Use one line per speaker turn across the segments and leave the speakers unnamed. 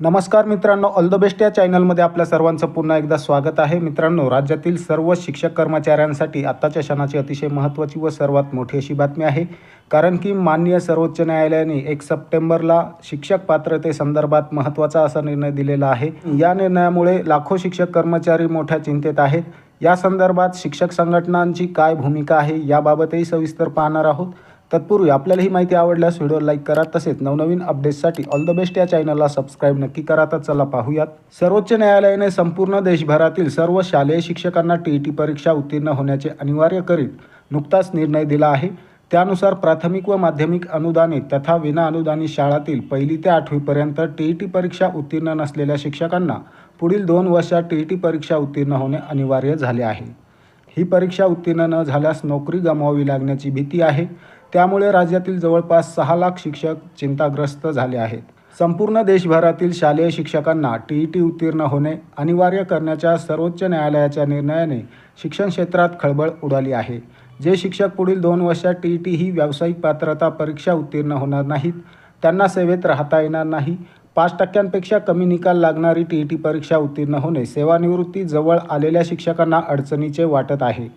नमस्कार मित्रांनो all the best या चॅनलमध्ये आपल्या सर्वांचं पुन्हा एकदा स्वागत आहे. मित्रांनो राज्यातील सर्व शिक्षक कर्मचाऱ्यांसाठी आत्ताच्या क्षणाची अतिशय महत्त्वाची व सर्वात मोठी अशी बातमी आहे. कारण की माननीय सर्वोच्च न्यायालयाने एक सप्टेंबरला शिक्षक पात्रतेसंदर्भात महत्त्वाचा असा निर्णय दिलेला आहे. या निर्णयामुळे लाखो शिक्षक कर्मचारी मोठ्या चिंतेत आहेत. या संदर्भात शिक्षक संघटनांची काय भूमिका आहे याबाबतही सविस्तर पाहणार आहोत. तत्पूर्वी आपल्याला ही माहिती आवडल्यास व्हिडिओ लाईक करा. तसेच नवनवीन अपडेट्ससाठी ऑल द बेस्ट या चॅनलला सबस्क्राईब नक्की करा. तर चला पाहूयात. सर्वोच्च न्यायालयाने संपूर्ण देशभरातील सर्व शालेय शिक्षकांना टी ई टी परीक्षा उत्तीर्ण होण्याचे अनिवार्य करीत नुकताच निर्णय दिला आहे. त्यानुसार प्राथमिक व माध्यमिक अनुदानित तथा विना अनुदानित शाळातील पहिली ते आठवीपर्यंत टी ई टी परीक्षा उत्तीर्ण नसलेल्या शिक्षकांना पुढील दोन वर्षात टी ई टी परीक्षा उत्तीर्ण होणे अनिवार्य झाले आहे. ही परीक्षा उत्तीर्ण न झाल्यास नोकरी गमावावी लागण्याची भीती आहे. त्यामुळे राज्यातील जवळपास सहा लाख शिक्षक चिंताग्रस्त झाले आहेत. संपूर्ण देशभरातील शालेय शिक्षकांना टी ई टी उत्तीर्ण होणे अनिवार्य करण्याच्या सर्वोच्च न्यायालयाच्या निर्णयाने शिक्षण क्षेत्रात खळबळ उडाली आहे. जे शिक्षक पुढील दोन वर्षात टी ई टी ही व्यावसायिक पात्रता परीक्षा उत्तीर्ण होणार नाहीत त्यांना सेवेत राहता येणार नाही. पाच टक्क्यांपेक्षा कमी निकाल लागणारी टी ई टी परीक्षा उत्तीर्ण होणे सेवानिवृत्ती जवळ आलेल्या शिक्षकांना अडचणीचे वाटत आहे.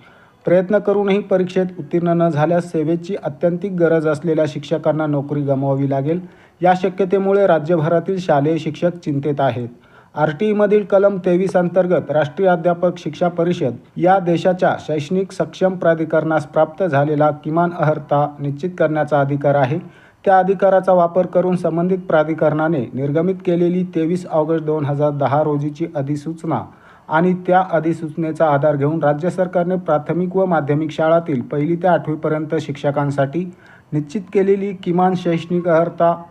प्रयत्न करूनही परीक्षेत उत्तीर्ण न झाल्यास सेवेची अत्यंतिक गरज असलेल्या शिक्षकांना नोकरी गमवावी लागेल. या शक्यतेमुळे राज्यभरातील शालेय शिक्षक चिंतेत आहेत. आर टी ईमधील कलम तेवीस अंतर्गत राष्ट्रीय अध्यापक शिक्षा परिषद या देशाच्या शैक्षणिक सक्षम प्राधिकरणास प्राप्त झालेला किमान अर्हता निश्चित करण्याचा अधिकार आहे. त्या अधिकाराचा वापर करून संबंधित प्राधिकरणाने निर्गमित केलेली तेवीस ऑगस्ट दोन हजार दहा रोजीची अधिसूचना आणि त्या अधिसूचनेचा आधार घेऊन राज्य सरकारने प्राथमिक व माध्यमिक शाळातील पहिली ते आठवीपर्यंत शिक्षकांसाठी निश्चित केलेली किमान शैक्षणिक अर्हता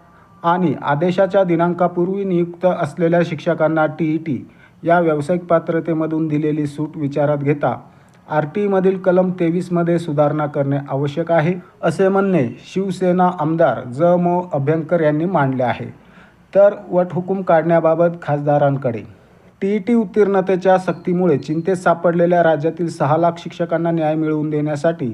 आणि आदेशाच्या दिनांकापूर्वी नियुक्त असलेल्या शिक्षकांना टी ई टी या व्यावसायिक पात्रतेमधून दिलेली सूट विचारात घेता आर टी ईमधील कलम तेवीसमध्ये सुधारणा करणे आवश्यक आहे असे म्हणणे शिवसेना आमदार ज. मो. अभ्यंकर यांनी मांडले आहे. तर वटहुकूम काढण्याबाबत खासदारांकडे टी ई टी उत्तीर्णतेच्या सक्तीमुळे चिंतेत सापडलेल्या राज्यातील सहा लाख शिक्षकांना न्याय मिळवून देण्यासाठी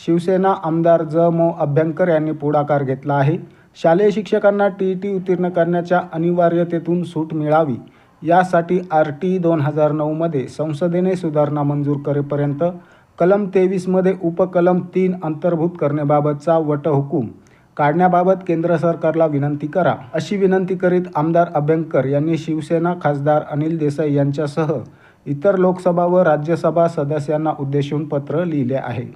शिवसेना आमदार ज. मो. अभ्यंकर यांनी पुढाकार घेतला आहे. शालेय शिक्षकांना टी ई टी उत्तीर्ण करण्याच्या अनिवार्यतेतून सूट मिळावी. यासाठी आर टी दोन हजार नऊमध्ये संसदेने सुधारणा मंजूर करेपर्यंत कलम तेवीसमध्ये उपकलम तीन अंतर्भूत करण्याबाबतचा वटहुकूम काढण्याबाबत केंद्र सरकारला विनंती करा अशी विनंती करीत आमदार अभ्यंकर यांनी शिवसेना खासदार अनिल देसाई यांच्यासह इतर लोकसभा व राज्यसभा सदस्यांना उद्देशून पत्र लिहिले आहे.